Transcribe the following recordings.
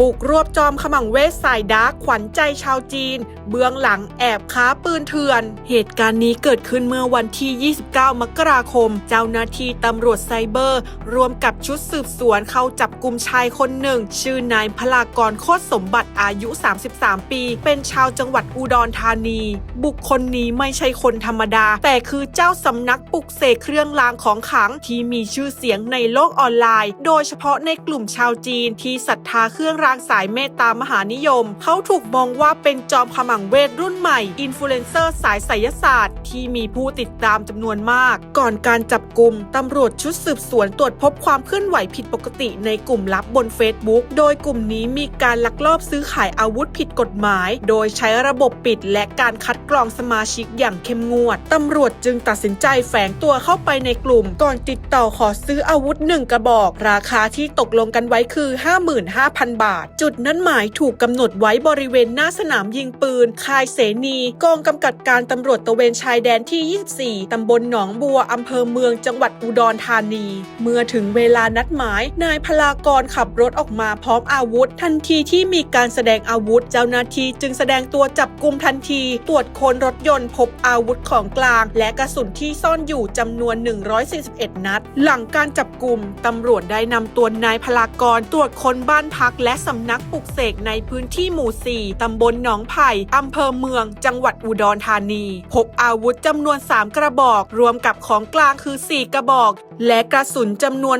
บุกรวบจอมขมังเวทสายดาร์กขวัญใจชาวจีน เบื้องหลังแอบค้าปืนเถื่อน เหตุการณ์นี้เกิดขึ้นเมื่อวันที่ 29 มกราคม เจ้าหน้าที่ตำรวจไซเบอร์ รวมกับชุดสืบสวนเข้าจับกลุ่มชายคนหนึ่ง ชื่อนายพลากรโคตรสมบัติอายุ 33 ปี เป็นชาวจังหวัดอุดรธานี บุคคลนี้ไม่ใช่คนธรรมดา แต่คือเจ้าสำนักปลุกเสกเครื่องรางของขลังที่มีชื่อเสียงในโลกออนไลน์ โดยเฉพาะในกลุ่มชาวจีนที่ศรัทธาเครื่องรางสายเมตตามหานิยม เขาถูกมองว่าเป็นจอมขมังเวทรุ่นใหม่ อินฟลูเอนเซอร์สายไสยศาสตร์ ที่มีผู้ติดตามจำนวนมาก ก่อนการจับกลุ่มตำรวจชุดสืบสวนตรวจพบความเคลื่อนไหวผิดปกติในกลุ่มลับบน Facebook โดยกลุ่มนี้มีการลักลอบซื้อขายอาวุธผิดกฎหมาย โดยใช้ระบบปิดและการคัดกรองสมาชิกอย่างเข้มงวด ตำรวจจึงตัดสินใจแฝงตัวเข้าไปในกลุ่ม ก่อนติดต่อขอซื้ออาวุธหนึ่งกระบอก ราคาที่ตกลงกันไว้คือ 55,000 บาทจุดนั้นหมายถูกกำหนดไว้บริเวณหน้าสนามยิงปืน ค่ายเสนี กองกำกับการตำรวจตะเวนชายแดนที่ 24 ตำบลหนองบัวอำเภอเมืองจังหวัดอุดรธานี เมื่อถึงเวลานัดหมาย นายพลากรขับรถออกมาพร้อมอาวุธ ทันทีที่มีการแสดงอาวุธ เจ้าหน้าที่จึงแสดงตัวจับกลุ่มทันที ตรวจค้นรถยนต์พบอาวุธของกลาง และกระสุนที่ซ่อนอยู่จำนวน 141 นัด หลังการจับกลุ่มตำรวจได้นำตัวนายพลากรตรวจค้นบ้านพักและสำนักปลุกเสกในพื้นที่หมู่ 4 ตำบลหนองไผ่อำเภอเมือง จังหวัดอุดรธานี พบอาวุธจำนวน 3 กระบอก รวมกับของกลางคือ 4 กระบอก และกระสุนจำนวน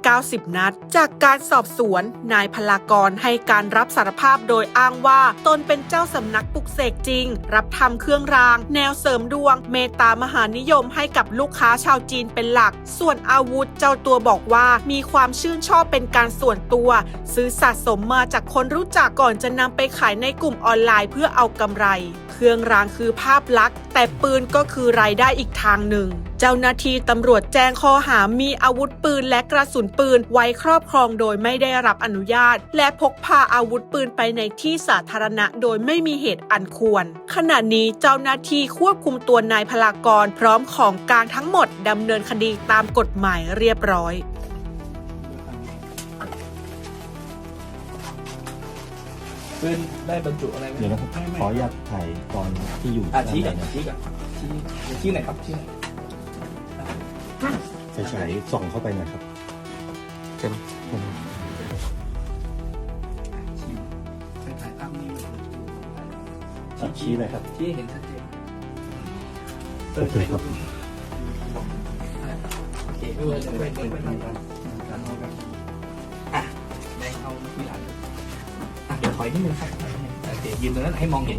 690 นัด จากการสอบสวน นายพลากรให้การรับสารภาพโดยอ้างว่าตนเป็นเจ้าสำนัก กเสกจริง รับทำเครื่องราง แนวเสริมดวง เมตตามหานิยมให้กับลูกค้าชาวจีนเป็นหลัก ส่วนอาวุธเจ้าตัวบอกว่ามีความชื่นชอบเป็นการส่วนตัว ซื้อสะสมมาจากคนรู้จักก่อนจะนำไปขายในกลุ่มออนไลน์เพื่อเอากำไรเครื่องรางคือภาพลักษณ์ แต่ปืนก็คือรายได้อีกทางหนึ่ง เจ้าหน้าที่ตำรวจแจ้งข้อหามีอาวุธปืนและกระสุนปืนไว้ครอบครองโดยไม่ได้รับอนุญาต และพกพาอาวุธปืนไปในที่สาธารณะโดยไม่มีเหตุอันควร ขณะนี้เจ้าหน้าที่ควบคุมตัวนายพลากรพร้อมของกลางทั้งหมดดำเนินคดีตามกฎหมายเรียบร้อย ปืนได้บรรจุอะไรไหมเดี๋ยวนะครับขออยากถ่ายตอนที่อยู่อะด้านชี้ในก่อนนะชี้ก่อนชี้ชี้ไหนครับชี้ไหนไฟฉายส่องเข้าไปหน่อยครับชี้ถ่ายภาพนิ่งชี้เลยครับชี้ให้เห็นชัดเจนโอเคครับ โอเคไม่ว่าจะเป็นเป็นเป็น อยนิดนึงครับโอเคยืนตรงนั้นให้มองเห็น